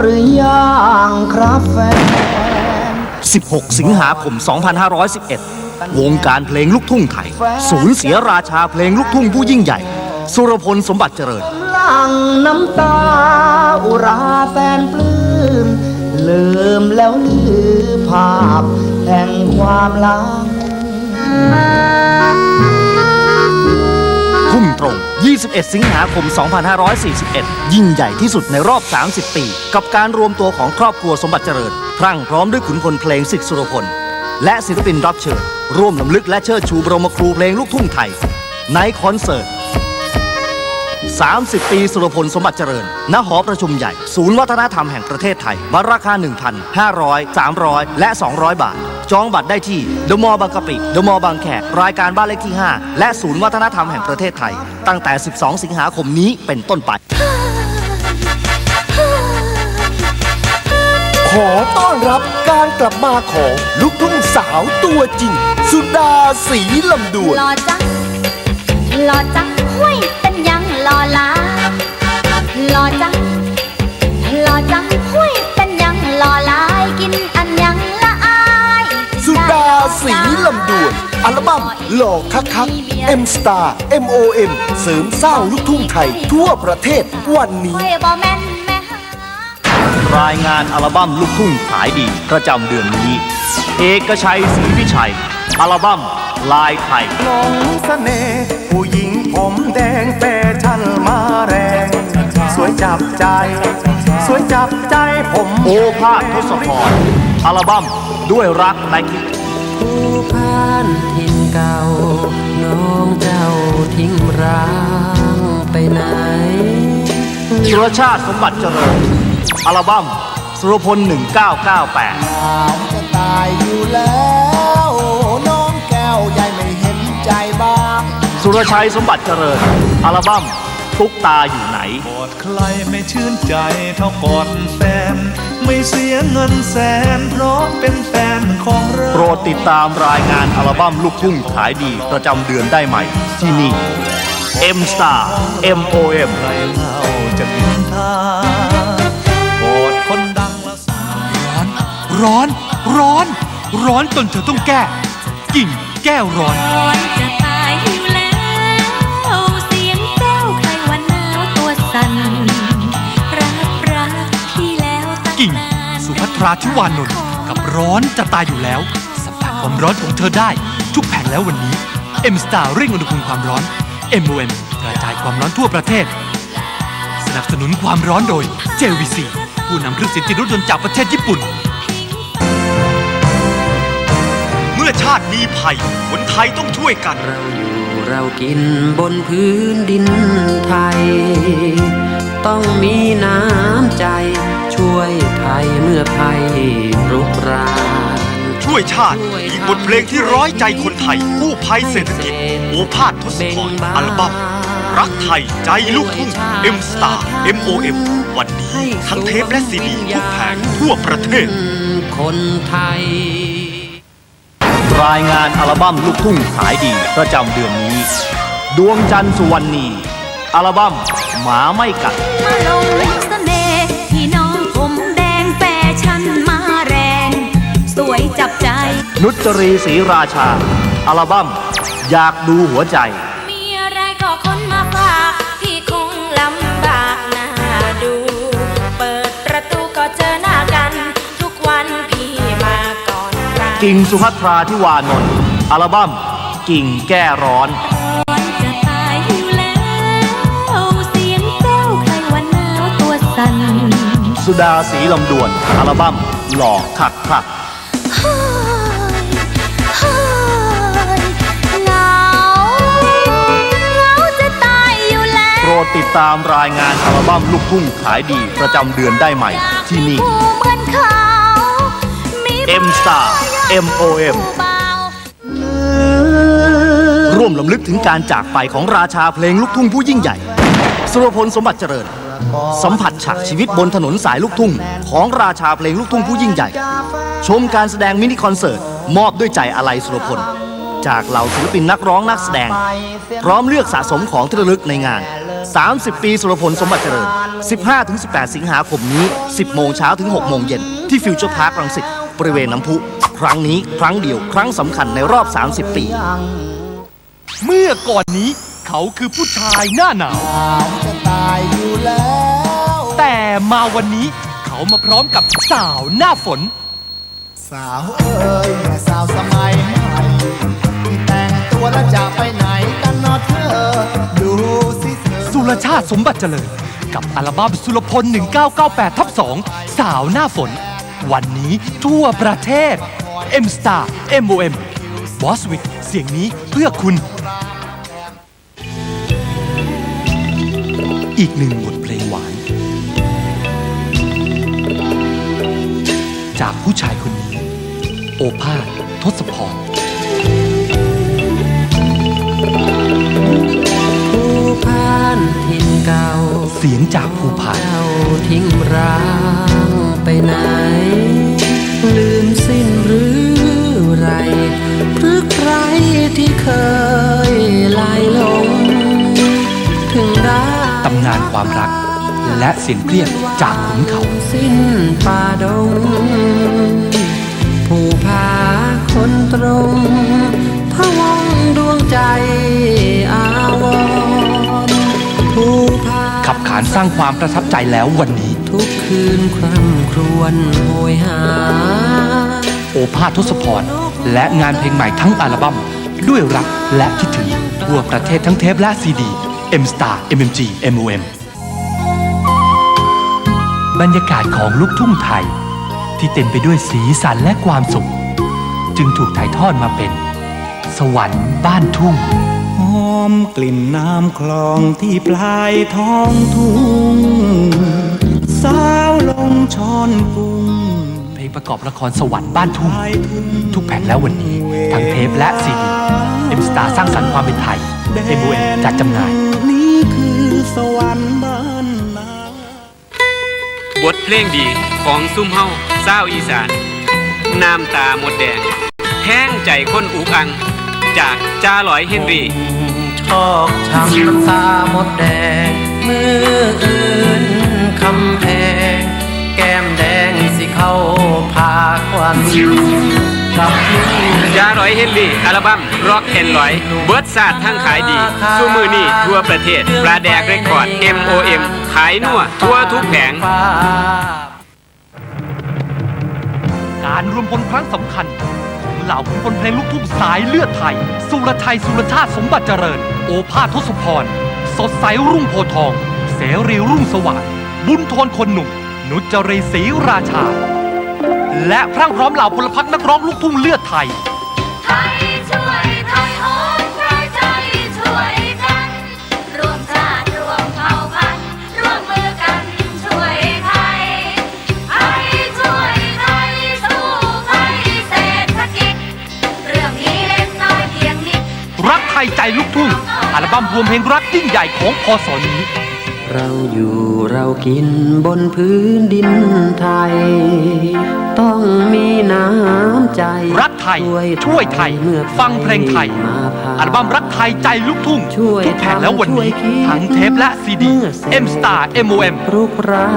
หรือยังครับแฟน 16 สิงหาคม 2511 วงการเพลงลูกทุ่งไทย สูญเสียราชาเพลงลูกทุ่งผู้ยิ่งใหญ่ สุรพลสมบัติเจริญ หลังน้ำตาอุราแฟนปลื้มลืมแล้วลืมภาพแห่งความหลังทุ่มต รง 21 สิงหาคม 2541 ยิ่งใหญ่ที่สุดในรอบ 30 ปี กับการรวมตัวของครอบครัวสมบัติเจริญ พรั่งพร้อมด้วยขุนพลเพลงสิทธิสุรพล และศิลปินรับเชิญ ร่วมลำลึกและเชิดชูบรมครูเพลงลูกทุ่งไทย ในคอนเสิร์ต 30 ปีสุรพลสมบัติเจริญ ณ หอประชุมใหญ่ ศูนย์วัฒนธรรมแห่งประเทศไทยบัตรราคา 1,500 300 และ 200 บาท จองบัตรได้ที่เดอะมอลล์บางกะปิเดอะมอลล์บางแขกรายการบ้านเลขที่ 5 และศูนย์วัฒนธรรมแห่งประเทศไทย ตั้งแต่ 12 สิงหาคมนี้เป็นต้นไป ขอต้อนรับการกลับมาของลูกทุ่งสาวตัวจริง สุดาสีลำดวน หล่อจังหล่อจังห้วยเป็นยังหล่อหลาหล่อจังหล่อจังห้วยเป็นยังหล่อหลายกิน สีลำดวน อัลบั้มหล่อคักคัก M Star M O M เสริมสร้างลูกทุ่งไทย ทั่วประเทศวันนี้ห้วยบ่แม่นแม่หารายงานอัลบั้มลูกทุ่งขายดีประจำเดือนนี้ เอกชัยศรีวิชัย อัลบั้มลายไทยหลงเสน่ห์ผู้หญิงผมแดงแฟชั่นมาแรง สวยจับใจ สวยจับใจผม โอภาสทศพรอัลบั้มด้วยรักและคิด ผู้ผ่านถิ่นเก่า น้องเจ้าทิ้งร้างไปไหน สุรชาติสมบัติเจริญ อัลบั้มสุรพล 1998 ถามจะตายอยู่แล้ว น้องแก้วใหญ่ไม่เห็นใจบ้าง สุรชัยสมบัติเจริญ อัลบั้มตุ๊กตาอยู่ไหน กอดใครไม่ชื่นใจเท่ากอดแฟน ไม่เสียเงินแสน เพราะเป็นแฟนของเราโปรดติดตามรายงานอัลบั้มลูกทุ่งขายดีประจำเดือนได้ใหม่ ที่นี่ M Star M O M ใครเล่าจะนินทากอดคนดังละสาร้อน ร้อน ร้อนจนเธอต้องแก้ กิ่งแก้วร้อน ราทิวานนท์กับร้อนจะตายอยู่แล้ว สัมผัสความร้อนของเธอได้ ทุกแผ่นแล้ววันนี้ M Star เร่งอุณหภูมิความร้อน MOM กระจายความร้อนทั่วประเทศ สนับสนุนความร้อนโดย JVC ผู้นำเครื่องเสียงติดรถยนต์จากประเทศญี่ปุ่น เมื่อชาติมีภัยคนไทยต้องช่วยกัน เราอยู่เรากินบนพื้นดินไทย ต้องมีน้ำใจ เมื่อภัยรุกรานช่วยชาติอีกบทเพลงที่ร้อยใจคนไทยผู้ภัยเศรษฐกิจโอภาสทศพรอัลบั้มรักไทยใจลูกทุ่ง M Star M O M วันนี้ทั้งเทปและซีดีทุกแผงทั่วประเทศ คนไทย รายงานอัลบั้มลูกทุ่งขายดีประจำเดือนนี้ ดวงจันทร์สุวรรณีอัลบั้มหมาไม่กัด ชั่นมาแรง สวยจับใจ นุจรีศรีราชา อัลบั้ม อยากดูหัวใจ มีอะไรก็คนมาฝากพี่คงลำบากหน้าดู เปิดประตูก็เจอหน้ากัน ทุกวันพี่มาก่อนใครกิ่งสุภัทราทิวานนท์อัลบั้ม กิ่งแก้ร้อน ร้อนจะตายอยู่แล้วเสียงแก้วใครวันหนาวตัวสั่น สุดาสีลำดวน อัลบั้มหล่อคักคักเฮ้ยเฮ้ยเหงาเหงาจะตายอยู่แล้วโปรดติดตามรายงานอัลบั้มลูกทุ่งขายดีประจำเดือนได้ใหม่ที่นี่ผู้เหมือนเขามี M Star M O M ผู้เบาร่วมลำลึกถึงการจากไปของราชาเพลงลูกทุ่งผู้ยิ่งใหญ่ สุรพลสมบัติเจริญ สัมผัสฉากชีวิตบนถนนสายลูกทุ่ง ของราชาเพลงลูกทุ่งผู้ยิ่งใหญ่ ชมการแสดงมินิคอนเสิร์ต มอบด้วยใจอาลัยสุรพล จากเหล่าศิลปินนักร้องนักแสดง พร้อมเลือกสะสมของที่ระลึกในงาน 30 ปีสุรพลสมบัติเจริญ 15-18 สิงหาคมนี้ 10 โมงเช้าถึง 6 โมงเย็นที่ฟิวเจอร์พาร์ครังสิตบริเวณน้ำพุ ครั้งนี้ครั้งเดียวครั้งสำคัญในรอบ 30 ปี เมื่อก่อนนี้เขาคือผู้ชายหน้าหนาว จะตายอยู่แล้ว แต่มาวันนี้เขามาพร้อมกับสาวหน้าฝน สาวเอ้ยแม่สาวสมัยใหม่ที่แต่งตัวแล้วจะไปไหนกันเนาะเธอ ดูสิเธอสุรชาติสมบัติเจริญ กับอัลบั้มสุรพล 1998ทับ2สาวหน้าฝน วันนี้ทั่วประเทศ M Star MOM Boswick เสียงนี้เพื่อคุณ อีกหนึ่งบทเพลงหวาน จากผู้ชายคนนี้ โอภาสทศพรผู้พานทินเก่า เสียงจากภูพานเจ้าทิ้งร้าง ความรัก และเสียงเรียกจากขุนเขา สิ้นป่าดง ผู้พาคนตรงพะวงดวงใจอาวรณ์ผู้พาขับขานสร้างความประทับใจแล้ววันนี้ ทุกคืนคร่ำครวญโหยหา โอภาสทศพร และงานเพลงใหม่ทั้งอัลบั้มด้วยรักและคิดถึงทั่วประเทศทั้งเทปและซีดี M Star MMG MOM บรรยากาศของลูกทุ่งไทย ที่เต็มไปด้วยสีสันและความสุข จึงถูกถ่ายทอดมาเป็น สวรรค์บ้านทุ่งหอมกลิ่นน้ำคลองที่ปลายท้องทุ่งสาวลงช้อนกุ้งเพลงประกอบละครสวรรค์บ้านทุ่งปลายทุ่งทุกแผ่นแล้ววันนี้ ทั้งเทปและซีดี M Star สร้างสรรค์ความเป็นไทย MOM จัดจำหน่าย นี่คือสวรรค์บ้านนา บทเพลงดีของซุ่มเฮาเศร้าอีสาน น้ำตาหมดแดง แท้งใจคนอุกัง จากจ้าลอยเฮนรี่ชอกช้ำน้ำตาหมดแดง มืออื่นคำแพง แก้มแดงสิเข้าพาควัน กับลูกจ้าลอยเฮนรี่อัลบั้มร็อกแอนลอยเบิร์ดซาดทั้งขายดีสู้มือนี่ทั่วประเทศปลาแดกเรคคอร์ด MOM ขายนัวทั่วทุกแผงฟ้าการรวมพลครั้งสำคัญของเหล่าขุนพลเพลงลูกทุ่งสายเลือดไทย สุรชัยสุรชาติสมบัติเจริญ โอภาสทศพร สดใสรุ่งโพทอง เสรีรุ่งสว่างบุญทนคนหนุ่ม นุจรีศรีราชา และพรั่งพร้อมเหล่าพลพรรคนักร้องลูกทุ่งเลือดไทย ไทยช่วยไทยโหนไทยใจช่วยกัน รวมชาติรวมเผ่าพันธุ์ร่วมมือกันช่วยไทย ไทยช่วยไทยสู้ไทยเศรษฐกิจ เรื่องนี้เล็กน้อยเพียงนิด รักไทยใจลูกทุ่งอัลบั้มรวมเพลงรักยิ่งใหญ่ของพศนี้ เราอยู่เรากินบนพื้นดินไทย ต้องมีน้ำใจ รักไทย ช่วยไทยเมื่อฟังเพลงไทยมาผ่านอัลบั้มรักไทยใจลูกทุ่งช่วยทุกแผ่นแล้ววันนี้ทำช่วยคิดทั้งเทปและซีดีเมื่อแสง M Star MOM รุกรา